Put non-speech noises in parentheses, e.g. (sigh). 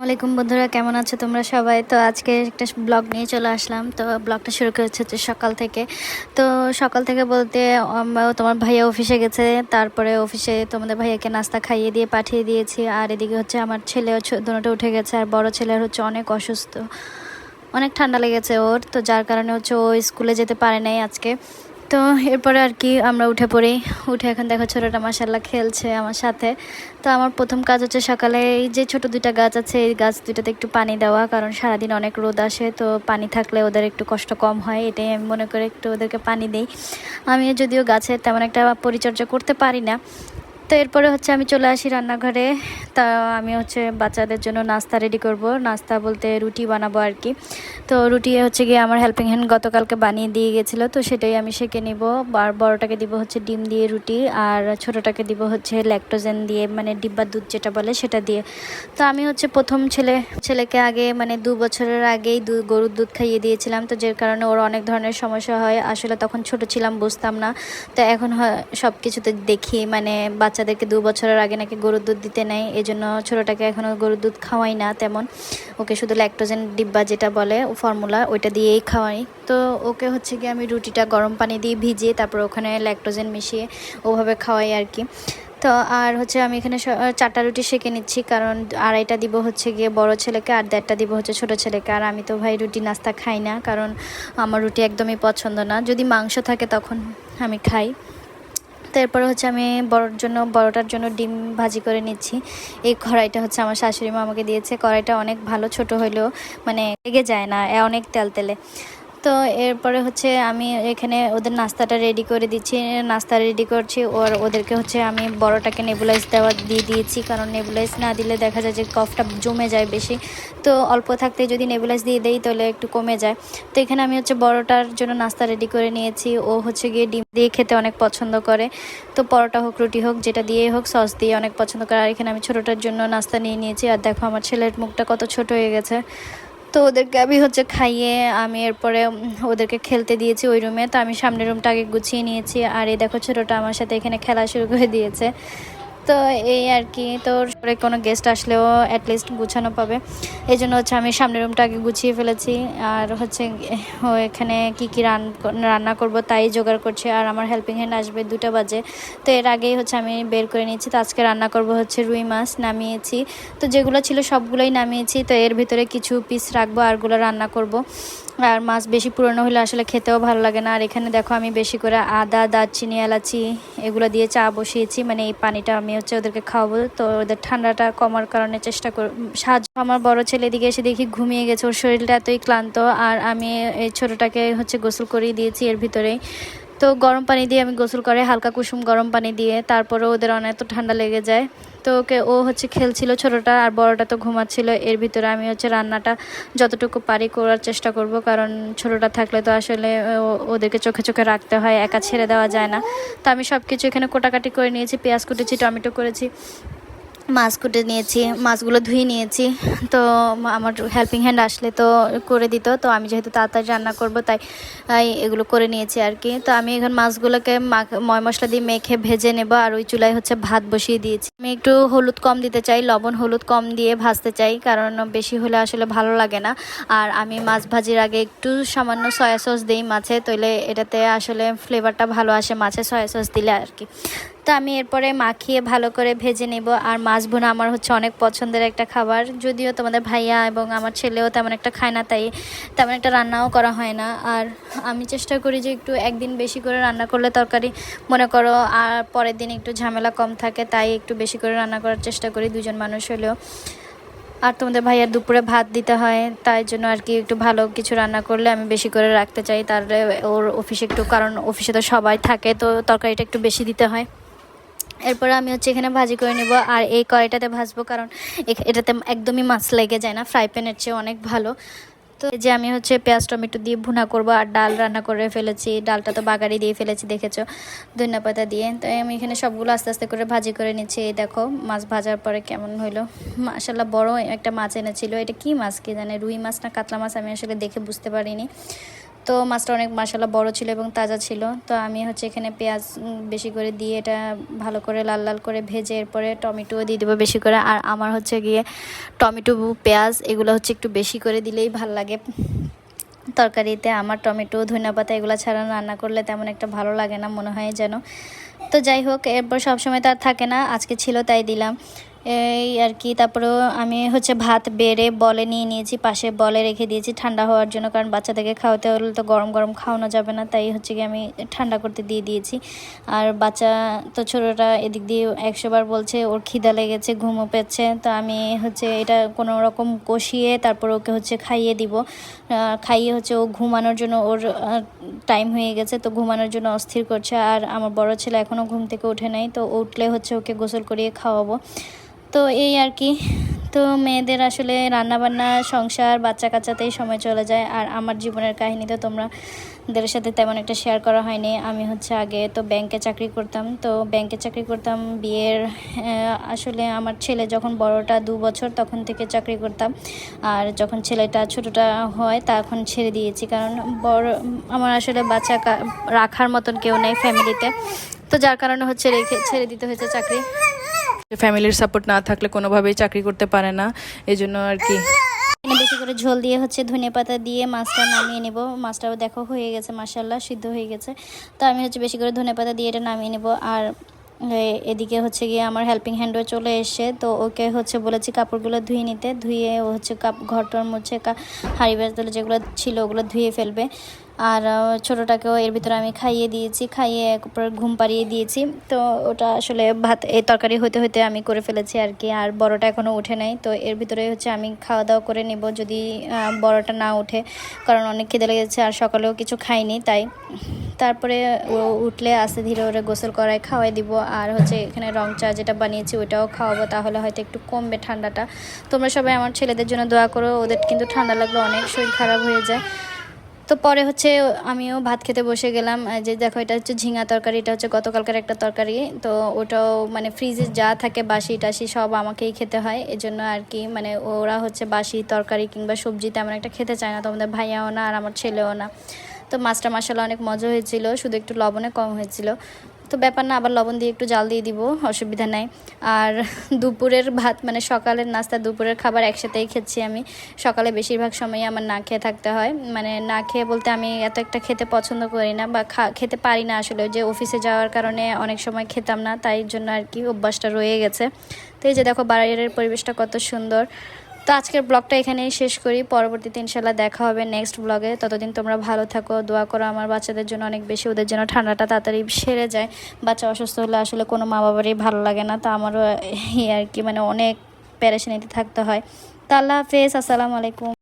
ওয়ালাইকুম বন্ধুরা, কেমন আছো তোমরা সবাই? তো আজকে একটা ব্লগ নিয়ে চলে আসলাম। তো ব্লগটা শুরু করেছে হচ্ছে সকাল থেকে। তো সকাল থেকে বলতে তোমার ভাইয়া অফিসে গেছে। তারপরে অফিসে তোমাদের ভাইয়াকে নাস্তা খাইয়ে দিয়ে পাঠিয়ে দিয়েছি। আর এদিকে হচ্ছে আমার ছেলে দুটো উঠে গেছে। আর বড় ছেলের হচ্ছে অনেক অসুস্থ। অনেক ঠান্ডা লেগেছে ওর। তো যার কারণে হচ্ছে ও স্কুলে যেতে পারে নাই আজকে। তো এরপরে আর কি আমরা উঠে পড়ি। উঠে এখন দেখো ছোটোটা মাসাল্লাহ খেলছে আমার সাথে। তো আমার প্রথম কাজ হচ্ছে সকালে এই যে ছোট দুইটা গাছ আছে, এই গাছ দুইটাতে একটু পানি দেওয়া, কারণ সারাদিন অনেক রোদ আসে, তো পানি থাকলে ওদের একটু কষ্ট কম হয়, এটাই আমি মনে করে একটু ওদেরকে পানি দিই। আমি যদিও গাছের তেমন একটা পরিচর্যা করতে পারি না তো এরপরে হচ্ছে আমি চলে আসি রান্নাঘরে। তা আমি হচ্ছে বাচ্চাদের জন্য নাস্তা রেডি করব। নাস্তা বলতে রুটি বানাবো আর কি। তো রুটি হচ্ছে গিয়ে আমার হেল্পিং হ্যান্ড গতকালকে বানিয়ে দিয়ে গেছিল। তো সেটাই আমি সেঁকে নিব। আর বড়োটাকে দিব হচ্ছে ডিম দিয়ে রুটি। আর ছোটোটাকে দিব হচ্ছে ল্যাকটোজেন দিয়ে মানে ডিব্বার দুধ যেটা বলে সেটা দিয়ে। তো আমি হচ্ছে প্রথম ছেলে, ছেলেকে আগে মানে দু বছরের আগেই দু গরুর দুধ খাইয়ে দিয়েছিলাম। তো যে কারণে ওর অনেক ধরনের সমস্যা হয়। আসলে তখন ছোট ছিলাম, বুঝতাম না। তো এখন সব কিছুতে দেখি মানে বাচ্চাদেরকে দু বছরের আগে নাকি গরুর দুধ দিতে নেয় এই জন্য ছোটোটাকে এখনও গরুর দুধ খাওয়াই না তেমন। ওকে শুধু ল্যাকটোজেন ডিব্বা যেটা বলে ফর্মুলা ওইটা দিয়েই খাওয়াই। তো ওকে হচ্ছে গিয়ে আমি রুটিটা গরম পানি দিয়ে ভিজিয়ে তারপর ওখানে ল্যাকটোজেন মিশিয়ে ওভাবে খাওয়াই আর কি। তো আর হচ্ছে আমি এখানে চারটা রুটি সেঁকে নিচ্ছি, কারণ আড়াইটা দিব হচ্ছে গিয়ে বড় ছেলেকে আর দেড়টা দিব হচ্ছে ছোট ছেলেকে। আর আমি তো ভাই রুটি, নাস্তা খাই না, কারণ আমার রুটি একদমই পছন্দ না। যদি মাংস থাকে তখন আমি খাই। তো এরপরে হচ্ছে আমি বড়োর জন্য, বড়োটার জন্য ডিম ভাজি করে নিচ্ছি। এই কড়াইটা হচ্ছে আমার শাশুড়ি মা আমাকে দিয়েছে। কড়াইটা অনেক ভালো ছোট হলেও মানে লেগে যায় না অনেক তেল তেলে। তো এরপরে হচ্ছে আমি এখানে ওদের নাস্তাটা রেডি করে দিচ্ছি। নাস্তা রেডি করছি, ওর ওদেরকে হচ্ছে আমি বড়টাকে নেবুলাইজ দেওয়া দিয়ে দিয়েছি। কারণ নেবুলাইজ না দিলে দেখা যায় যে কফটা জমে যায় বেশি। তো অল্প থাকতে যদি নেবুলাইজ দিয়ে দেই তাহলে একটু কমে যায়। তো এখানে আমি হচ্ছে বড়টার জন্য নাস্তা রেডি করে নিয়েছি। ও হচ্ছে গিয়ে ডিম দিয়ে খেতে অনেক পছন্দ করে। তো পরোটা হোক, রুটি হোক, যেটা দিয়ে হোক, সস দিয়ে অনেক পছন্দ করে। আর এখানে আমি ছোটোটার জন্য নাস্তা নিয়ে নিয়েছি। আর দেখো আমার ছেলের মুখটা কত ছোট হয়ে গেছে। তো ওদেরকে আমি হচ্ছে খাইয়ে আমি এরপরে ওদেরকে খেলতে দিয়েছি ওই রুমে। তো আমি সামনের রুমটা আগে গুছিয়ে নিয়েছি। আর এই দেখো ছোটোটা আমার সাথে এখানে খেলা শুরু করে দিয়েছে। তো এই আর কি, তোর পরে কোনো গেস্ট আসলেও অ্যাটলিস্ট গুছানো পাবে। এই জন্য হচ্ছে আমি সামনের রুমটা আগে গুছিয়ে ফেলেছি। আর হচ্ছে এখানে কি কি রান, রান্না করব তাই জোগাড় করছে। আর আমার হেল্পিং হ্যান্ড আসবে দুটো বাজে। তো এর আগেই হচ্ছে আমি বের করে নিয়েছি। তো আজকে রান্না করব হচ্ছে রুই মাছ নামিয়েছি। তো যেগুলো ছিল সবগুলোই নামিয়েছি। তো এর ভিতরে কিছু পিস রাখব আরগুলো রান্না করব। আর মাছ বেশি পুরনো হলে আসলে খেতেও ভালো লাগে না। আর এখানে দেখো আমি বেশি করে আদা, দারচিনি, এলাচি এগুলো দিয়ে চা বসিয়েছি। মানে এই পানিটা আমি হচ্ছে ওদেরকে খাওয়াবো। তো ওদের ঠান্ডাটা কমার কারণে চেষ্টা কর সাহায্য আমার বড় ছেলে দিকে এসে দেখি ঘুমিয়ে গেছে। ওর শরীরটা এতই ক্লান্ত। আর আমি এই ছোটোটাকে হচ্ছে গোসল করিয়ে দিয়েছি এর ভিতরেই। তো গরম পানি দিয়ে আমি গোসল করে, হালকা কুসুম গরম পানি দিয়ে তারপরে ওদের অনেক তো ঠান্ডা লেগে যায়। তো ওকে, ও হচ্ছে খেলছিল ছোটোটা আর বড়টা তো ঘুমাচ্ছিল। এর ভিতরে আমি হচ্ছে রান্নাটা যতটুকু পারি করার চেষ্টা করব, কারণ ছোটোটা থাকলে তো আসলে ওদেরকে চোখে চোখে রাখতে হয়, একা ছেড়ে দেওয়া যায় না। তো আমি সব কিছু এখানে কোটাকাটি করে নিয়েছি, পেঁয়াজ কুটেছি, টমেটো করেছি। মাছ কুটে নিয়েছি, মাছগুলো ধুয়ে নিয়েছি। তো আমার হেল্পিং হ্যান্ড আসলে তো করে দিত। তো আমি যেহেতু তাড়াতাড়ি রান্না করব, তাই এগুলো করে নিয়েছি আর কি। তো আমি এখন মাছগুলোকে ময় মশলা দিয়ে মেখে ভেজে নেব। আর ওই চুলায় হচ্ছে ভাত বসিয়ে দিয়েছি। আমি একটু হলুদ কম দিতে চাই, লবণ হলুদ কম দিয়ে ভাজতে চাই, কারণ বেশি হলে আসলে ভালো লাগে না। আর আমি মাছ ভাজির আগে একটু সামান্য সয়া সস দিই মাছে তাহলে এটাতে আসলে ফ্লেভারটা ভালো আসে মাছে সয়া সস দিলে আর কি। তো আমি এরপরে মাখিয়ে ভালো করে ভেজে নেব। আর মাছ ভুনা আমার হচ্ছে অনেক পছন্দের একটা খাবার। যদিও তোমাদের ভাইয়া এবং আমার ছেলেও তেমন একটা খায় না, তাই তেমন একটা রান্নাও করা হয় না। আর আমি চেষ্টা করি যে একটু একদিন বেশি করে রান্না করলে তরকারি মনে করো, আর পরের দিন একটু ঝামেলা কম থাকে, তাই একটু বেশি করে রান্না করার চেষ্টা করি দুজন মানুষ হলেও। আর তোমাদের ভাইয়ার দুপুরে ভাত দিতে হয়, তাই জন্য আর কি একটু ভালো কিছু রান্না করলে আমি বেশি করে রাখতে চাই। তাহলে ওর অফিসে একটু, কারণ অফিসে তো সবাই থাকে, তো তরকারিটা একটু বেশি দিতে হয়। এরপরে আমি হচ্ছে এখানে ভাজি করে নেব, আর এই কড়াইটাতে ভাজবো কারণ এটাতে একদমই মাছ লেগে যায় না ফ্রাই প্যানের চেয়ে অনেক ভালো। তো এই যে আমি হচ্ছে পেঁয়াজ, টমেটো দিয়ে ভুনা করব, আর ডাল রান্না করে ফেলেছি, ডালটা তো বাগারি দিয়ে ফেলেছি, দেখেছ? ধনিয়া পাতা দিয়ে। তো আমি এখানে সবগুলো আস্তে আস্তে করে ভাজি করে নিচ্ছি, এই দেখো, মাছ ভাজার পরে কেমন হইল। মাসাল্লাহ বড় একটা মাছ এনেছিল, এটা কি মাছ কি জানে, রুই মাছ না কাতলা মাছ, আমি আসলে দেখে বুঝতে পারিনি। তো মাছটা অনেক মশলা বড় ছিল এবং তাজা ছিল। তো আমি হচ্ছে এখানে পেঁয়াজ বেশি করে দিয়ে এটা ভালো করে লাল লাল করে ভেজে এরপরে টমেটোও দিয়ে দেবো বেশি করে। আর আমার হচ্ছে গিয়ে টমেটো, পেঁয়াজ এগুলো হচ্ছে একটু বেশি করে দিলেই ভালো লাগে। তরকারিতে আমার টমেটো ধনিয়া পাতা এগুলো ছাড়া রান্না করলে তেমন একটা ভালো লাগে না, মনে হয় যেন। তো যাই হোক, এরপর সবসময় তো আর থাকে না, আজকে ছিল তাই দিলাম। এই আর কি, তারপরেও আমি হচ্ছে ভাত বেড়ে বলে নিয়ে নিয়েছি, পাশে বলে রেখে দিয়েছি ঠান্ডা হওয়ার জন্য, কারণ বাচ্চাদেরকে খাওয়াতে হলে তো গরম গরম খাওয়ানো যাবে না, তাই হচ্ছে কি আমি ঠান্ডা করতে দিয়ে দিয়েছি। আর বাচ্চা তো ছোটোটা এদিক দিয়ে একশোবার বলছে, ওর খিদা লেগেছে ঘুমো পেচ্ছে, তো আমি হচ্ছে এটা কোনো রকম কষিয়ে তারপর ওকে হচ্ছে খাইয়ে দিব। খাইয়ে হচ্ছে ও ঘুমানোর জন্য, ওর টাইম হয়ে গেছে, তো ঘুমানোর জন্য অস্থির করছে, আর আমার বড় ছেলে এখনও ঘুম থেকে উঠে নাই, তো উঠলে হচ্ছে ওকে গোসল করিয়ে খাওয়াবো। তো এই আর কি। তো মেয়েদের আসলে রান্নাবান্না, সংসার বাচ্চা কাচ্চাতেই সময় চলে যায়। আর আমার জীবনের কাহিনী তো তোমরাদের সাথে তেমন একটা শেয়ার করা হয়নি। আমি হচ্ছে আগে তো ব্যাংকে চাকরি করতাম। তো ব্যাংকে চাকরি করতাম, বিয়ের আসলে আমার ছেলে যখন বড়টা দু বছর তখন থেকে চাকরি করতাম। আর যখন ছেলেটা ছোটটা হয় তখন ছেড়ে দিয়েছি। কারণ বড়, আমার আসলে বাচ্চা রাখার মতন কেউ নেই ফ্যামিলিতে তো যার কারণে হচ্ছে রেখে, ছেড়ে দিতে হয়েছে চাকরি। ফ্যামিলির সাপোর্ট না থাকলে কোনোভাবেই চাকরি করতে পারে না, এই জন্য আর কি। বেশি করে ঝোল দিয়ে হচ্ছে ধনে পাতা দিয়ে মাছটা নামিয়ে নেব। মাছটা দেখো হয়ে গেছে মাসাল্লাহ সিদ্ধ হয়ে গেছে। তো আমি হচ্ছে বেশি করে ধনে পাতা দিয়ে এটা নামিয়ে নেব। আর এদিকে হচ্ছে গিয়ে আমার হেল্পিং হ্যান্ডও চলে এসে, তো ওকে হচ্ছে বলেছি কাপড়গুলো ধুয়ে নিতে, ধুয়ে ও হচ্ছে কাপ, ঘরটার মধ্যে হাঁড়ি বাজতলে যেগুলো ছিল ওগুলো ধুয়ে ফেলবে। আর ছোটোটাকেও এর ভিতরে আমি খাইয়ে দিয়েছি, খাইয়ে একবার ঘুম পাড়িয়ে দিয়েছি। তো ওটা আসলে ভাত এই তরকারি হতে হতে আমি করে ফেলেছি আর কি, আর বড়টা এখনও উঠে নাই। তো এর ভিতরে হচ্ছে আমি খাওয়া দাওয়া করে নেব যদি বড়টা না উঠে, কারণ অনেক খিদে লেগেছে আর সকালেও কিছু খাইনি, তাই তারপরে ও উঠলে আস্তে ধীরে ওরে গোসল করায় খাওয়াই দিব। আর হচ্ছে এখানে রং চা যেটা বানিয়েছি ওটাও খাওয়াবো, তাহলে হয়তো একটু কমবে ঠান্ডাটা। তোমরা সবাই আমার ছেলেদের জন্য দোয়া করো, ওদের কিন্তু ঠান্ডা লাগলে অনেক শরীর খারাপ হয়ে যায়। তো পরে হচ্ছে আমিও ভাত খেতে বসে গেলাম। যে দেখো, এটা হচ্ছে ঝিঙা তরকারি, এটা হচ্ছে গতকালকার একটা তরকারি। তো ওটাও মানে ফ্রিজে যা থাকে বাসি টাসি সব আমাকেই খেতে হয়। এজন্য আর কি মানে ওরা হচ্ছে বাসি তরকারি কিংবা সবজি তেমন একটা খেতে চায় না। তোমাদের ভাইয়াও না আর আমার ছেলেও না। তো মাছটা মশলা অনেক মজা হয়েছিল, শুধু একটু লবণে কম হয়েছিল। তো ব্যাপার না, আবার লবণ দিয়ে একটু জাল দিয়ে দিব, অসুবিধা নাই। আর (laughs) দুপুরের ভাত মানে সকালের নাস্তা, দুপুরের খাবার একসাথেই খেচ্ছি আমি। সকালে বেশিরভাগ সময়ই আমার না খেয়ে থাকতে হয়। মানে না খেয়ে বলতে আমি এত একটা খেতে পছন্দ করি না বা খেতে পারি না আসলে। যে অফিসে যাওয়ার কারণে অনেক সময় খেতাম না, তাই জন্য আর কি অভ্যাসটা রয়ে গেছে। তো এই যে দেখো, বাইরের পরিবেশটা কত সুন্দর। তো আজকের ব্লগটা এখানেই শেষ করি। পরবর্তীতে ইনশাল্লাহ দেখা হবে নেক্সট ব্লগে ততদিন তোমরা ভালো থাকো, দোয়া করো। আমার বাচ্চাদের জন্য অনেক বেশি, ওদের জন্য ঠান্ডাটা তাড়াতাড়ি সেরে যায়। বাচ্চা অসুস্থ হলে আসলে কোনো মা বাবারই ভালো লাগে না। তো আমারও আর কি মানে অনেক প্যারেশানিতে থাকতে হয়। তো আল্লাহ হাফেজ, আসসালামু আলাইকুম।